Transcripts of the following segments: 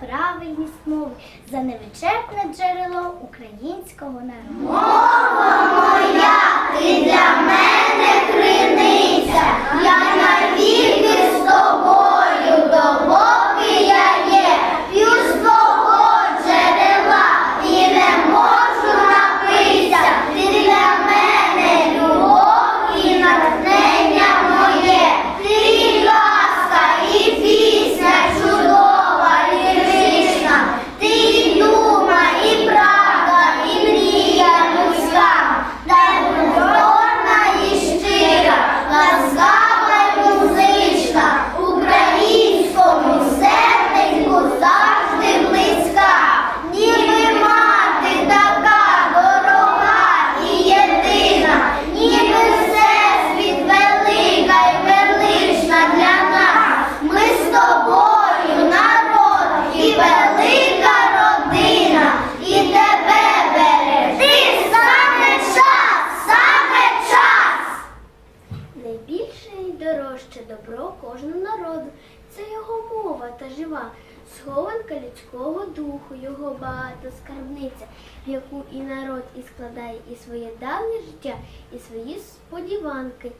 правильність мови, за невичерпне джерело українського народу. Мова моя, Ти для мене криниця, я навіки з тобою, допоки я є, п'ю з твого джерела і не можу напитися. Ти для мене любов і натхнення моє, ти і ласка, і пісня чудова, лірична, ти і дума, і правда, і мрія людська, та повторна і щира, ласкава й музична, українському серденьку завжди близька, ніби мати така дорога і єдина, ніби всесвіт велика й велична для нас. Ми з тобою народ і велика родина, і тебе берегти саме час, саме час. Найбільше і дорожче добро кожного народу це його мова та жива, схованка людського духу, його багата скарбниця, в яку і народ і складає і своє давнє життя, і свої сподіванки,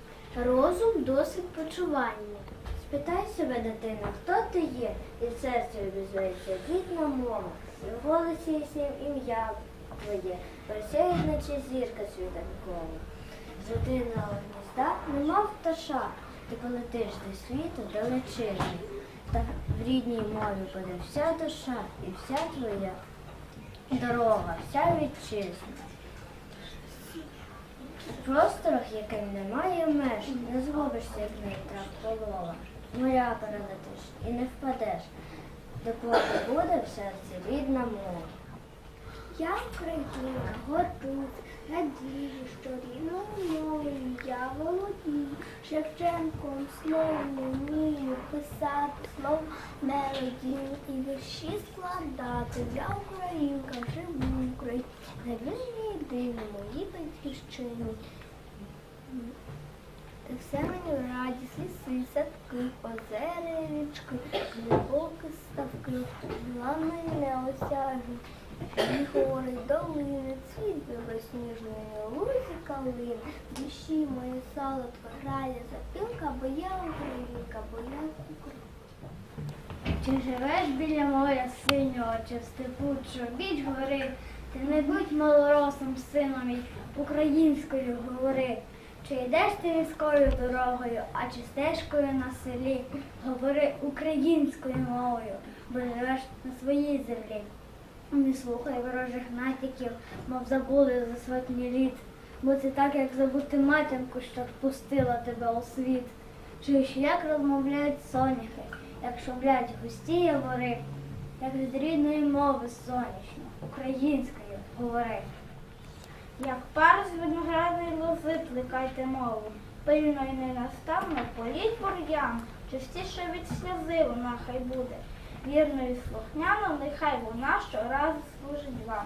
розум, досвід почування. Спитай себе, дитина, хто ти є, і в серці обізветься рідна мова, і в голосі єсім ім'я твоє, просяє, наче зірка світанкова. З родинного гнізда нема пташа, ти полетиш до світу далечині. Та в рідній мові буде вся душа і вся твоя дорога, вся вітчизна. Просторах, яким немає меж, не згубишся, як нитра полова. Моря перелетиш і не впадеш, допоки буде в серці рідна мова. Я Українка, готусь, надію, що рідною мовою я володію. Шевченком словом вмію писати слово мелодію і вірші складати. Я українка, живу Україні, на вільній єдині моїй батьківщині. Та все мені радість, ліси, садки, озери, річки, глибокі ставки, лани неосяжні, і гори, долини, цвіт білосніжної лузі калини, в душі моє солодко грає запілка, бо я українка, бо я українка. Чи живеш біля моря синього, чи в степу чобіч гори, ти не будь малоросом сином мій, українською говори. Чи йдеш ти військовою дорогою, а чи стежкою на селі, говори українською мовою, бо живеш на своїй землі. Не слухай ворожих натяків, мов забули за сотні літ, бо це так, як забути матінку, що впустила тебе у світ. Чуєш, як розмовляють соняхи, як шумлять густі явори, як від рідної мови сонячно, українською говори. Як пар з виноградної лози плекайте мову, пильно й ненаставно політь бур'ян, частіше від сльози вона хай буде. Вірно і слухняно, нехай вона щораз служить вам,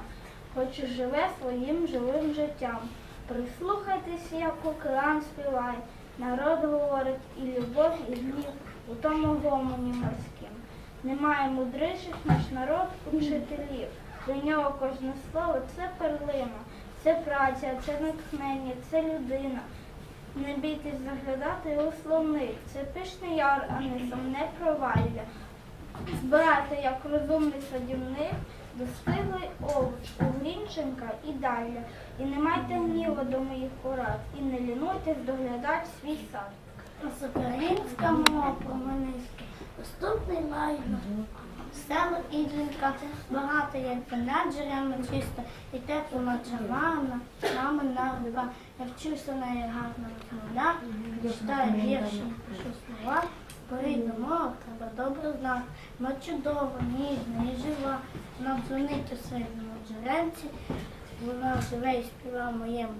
хоч і живе своїм живим життям. Прислухайтесь, як океан співає, народ говорить і любов, і гнів у тому гомоні морським. Немає мудріших наш народ учителів. До нього кожне слово це перлина, це праця, це натхнення, це людина. Не бійтесь заглядати у словник, це пишний яр, а не сумне провалля. Збирайте, як розумний садівник, достиглий овоч, углінченка і далі. І не майте гніву до моїх порад, і не лінуйтесь доглядати свій сад. Українська мова по-манистськи, доступний лайно. Село Ідринка, багато як вина джерелами чисто, і тепло джамана, мама нагрива. Я вчуся на її гарно розмовляти, читаю вірші, пишу слова. Бо рідну мову треба добре знати. Вона чудова, ніжна і жива. Вона дзвонить у сильному джерельці, вона живе і співа в моєму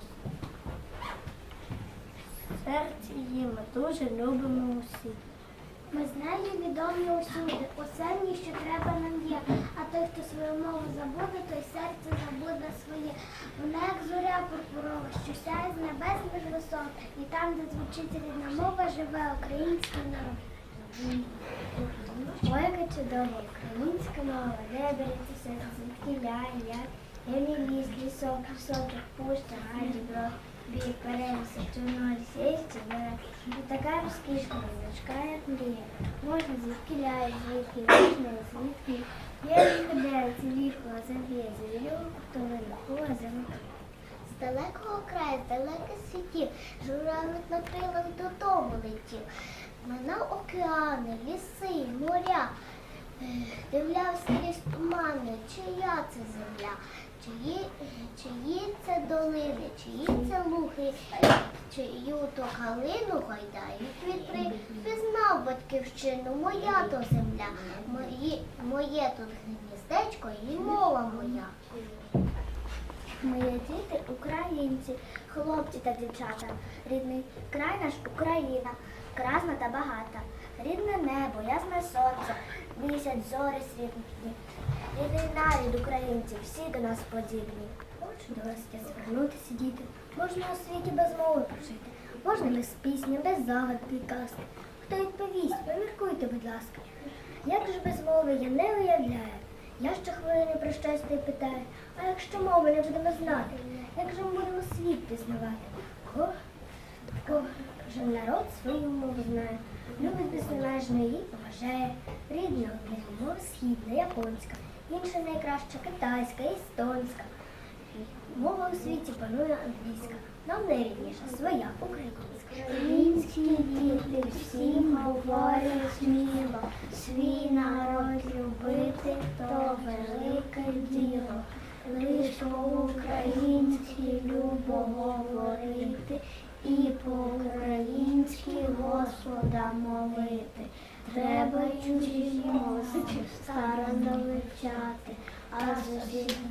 серці її ми дуже любимо усі. Ми з нею відомі усюди, в що треба нам є. А той, хто свою мову забуде, той серце забуде своє. Вона як зоря пурпурова, що сяє з небесних висот, і там, де звучить рідна мова, живе український народ. Ой, яка чудова українська мова, де беретеся звідки ляй, як Елі ліс, лісок, високих пуща, гаді, брод, бій, перемися, чорно, сість, бере. І така розкішна визначка, як мрія. Можна звідки ляй, звідки, можна звідки. Відходяється віхова, зав'є, завірю, хто винахула, завита. З далекого краю, з далеких світів, журавлик на крилах додому летів. Минав океани, ліси, моря, дивлявся крізь тумани, чия це земля, чиї, чиї це долини, чиї це луги, чию то калину гайдають вітри, пізнав батьківщину, моя то земля, мої, моє тут гніздечко і мова моя. Мої діти українці, хлопці та дівчата. Рідний край наш Україна, красна та багата. Рідне небо, ясне сонце, місяць, зори світлі. Рідний нарід українців, всі до нас подібні. Досить звернутися, діти. Можна у світі без мови прожити. Можна без пісні, без загадки і казки. Хто відповість, поміркуйте, будь ласка. Як ж без мови я не уявляю. Я щохвилини про щось не питаю, а якщо мови не будемо знати, як же ми будемо світ пізнавати? Ко, кожен народ свою мову знає, любить безмежно її поважає. Рідна для мова східна, японська, інша найкраща китайська, естонська. Мова у світі панує англійська, нам найрідніша своя українська. Українські діти всім говорять сміло, свій народ любити то велике діло. Лиш по-українськи любо говорити і по-українськи Господа молити. Треба чужі мови старано вивчати, а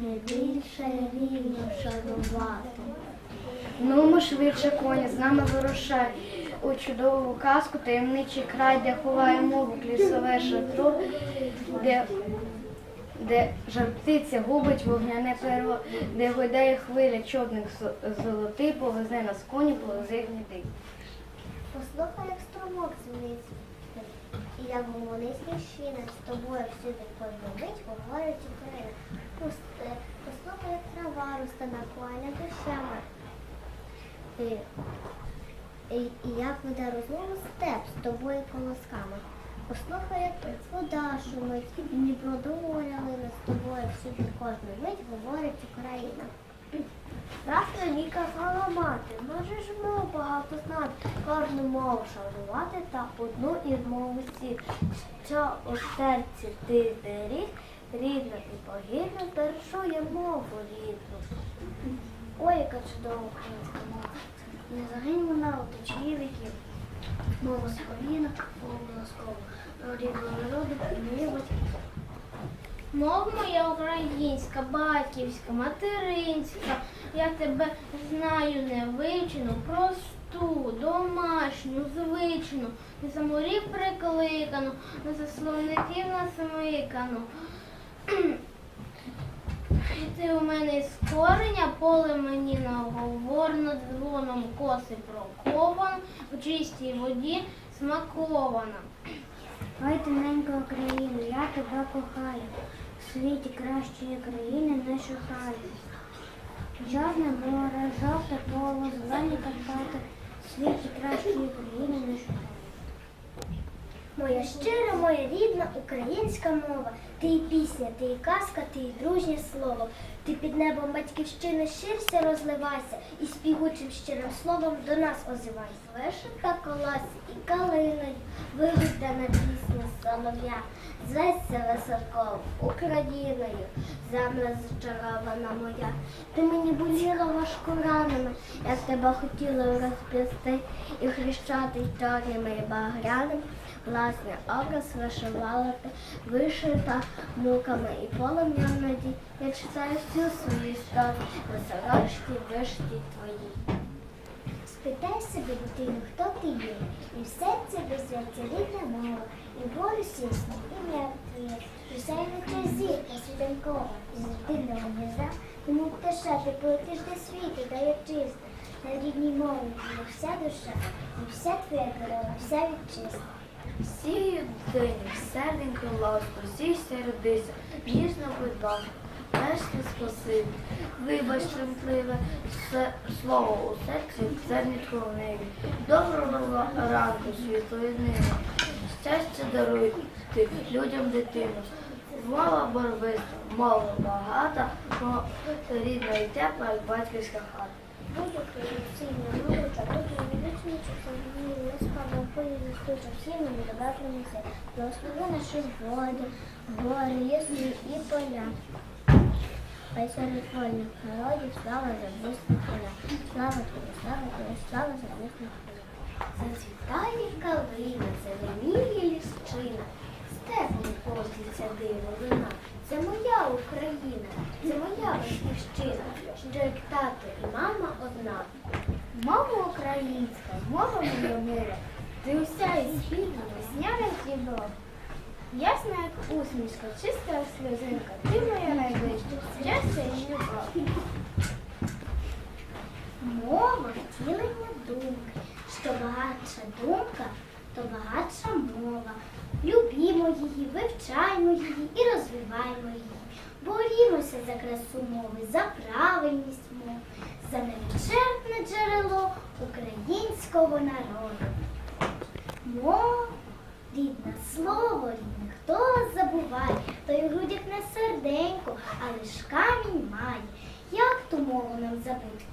не більше рівно шанувати. Ну, ми швидше коні, з нами вирушай у чудову казку, таємничий край, де ховає мову лісове шатро, де, де жартиця губить вогняне перо, де гойдає хвиля, човник з- золотий, повезе нас коні, повезе гніди. Послухай, як струмок звінить, і як гомонить свящина, з тобою всюди мить говорить Україна. Послухай, як трава росте на коня душами. І, і, і як веде розмову степ з тобою колосками. Послухай, як вода шумить, і Дніпро до моря лине з тобою всюди кожну мить говорить Україна. Раз мені казала мати, можеш мов багато знати, кожну мову шанувати та одну із мов усі, що у серці ти зберіг, рідна і погідна, першує мову рідну. Ой, яка чудова українська мова. Не загинь вона у течії віків. Мова сповіна, обов'язково. Рідного народу і моїх батьків. Мов моя українська, батьківська, материнська, я тебе знаю невивчену, просту, домашню, звичну, не за морів прикликану, не за словників насмикану. Ти у мене з кореня, поле мені наговорно, дзвоном коси проковано, в чистій воді смакована. Ой, ти ненька Україна, я тебе кохаю. В світі кращої країни не шукаю. Чорне море, жовте поле, зелені Карпати, в світі кращої країни не шукаю. Моя щира, моя рідна українська мова. Ти і пісня, ти і казка, ти і дружнє слово. Ти під небом батьківщини ширся розливайся і співучим щирим словом до нас озивайся. Вишивка колосі і калиною, вигудана пісня солов'я, зветься високо Україною, земля зачарована моя. Ти мені боліла важко ранами, я тебе хотіла розп'ясти і хрещати чорними і багряними. Власне, образ вишивала вишита муками і полум'ям надій. Я читаю всю свою історію, на сорочці вишитій твоїй. Спитай себе, дитину, хто ти є, і в серці висвяться рідна мова, і волю сісну, ім'я твоє, і сяйнута зірка світанкова, і дитинного гнізда, тому пташа, ти полетиш до світу, дає чисто, на рідній мові вся душа, і вся твоя дорога, вся вітчизна. Сію день, серденько ласку, сій сердися, ніжно будь ласка, Першне спасибі, вибач тремтливе слово у серці, зернятко в небі. Доброго ранку, світлої днини, щастя даруйте людям дитину. Мова барвиста, мова багата, но рідна і тепла, як батьківська хата. Будь Україна, могуча, тут не принесе. Благослови наші води, гори, ліси і поля. Хай серед вольних народів слава за поля. Слава тобі, слава тобі, слава за поля. Зацвітає калина, зеленіє ліщина, степом поститься диво лина. Це моя Україна, це моя батьківщина, що як тато і мама одна. Мова українська, мова моя мила, ти уся із світу, весняне дібро. Ясна, як усмішка, чиста сльозинка, ти моя найближча, щастя і любов. Мова втілення думки. Що багатша думка, то багатша мова. Любімо її, вивчаймо її і розвиваймо її. Борімося за красу мови, за правильність мов, за невичерпне джерело українського народу. Мова рідне слово рідне, хто забуває, той в грудях не серденько, а лиш камінь має. Як ту мову нам забути?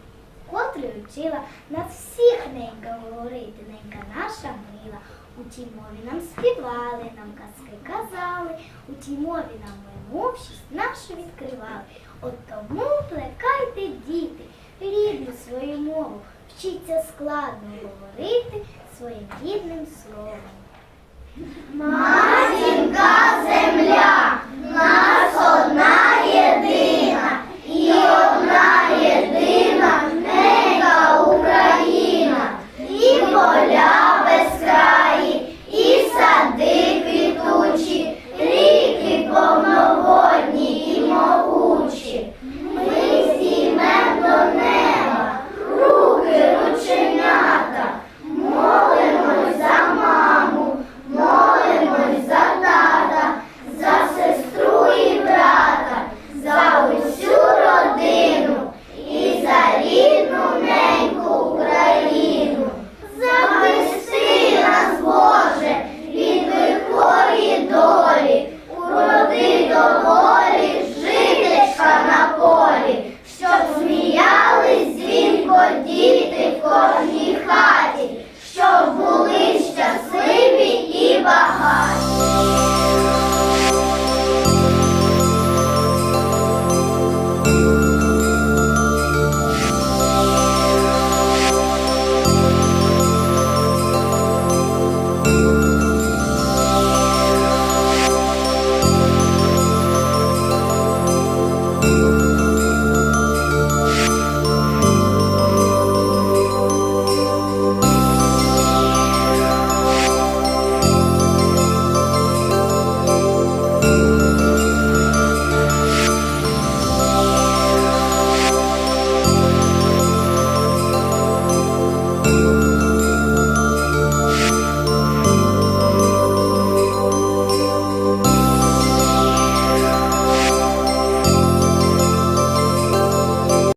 котрою вчила нас всіх ненька говорити, ненька наша мила. У тій мові нам співали, нам казки казали, у тій мові нам мовчість нашу відкривали. От тому плекайте, діти, рідну свою мову, вчіться складно говорити своїм рідним словом. Матінка земля!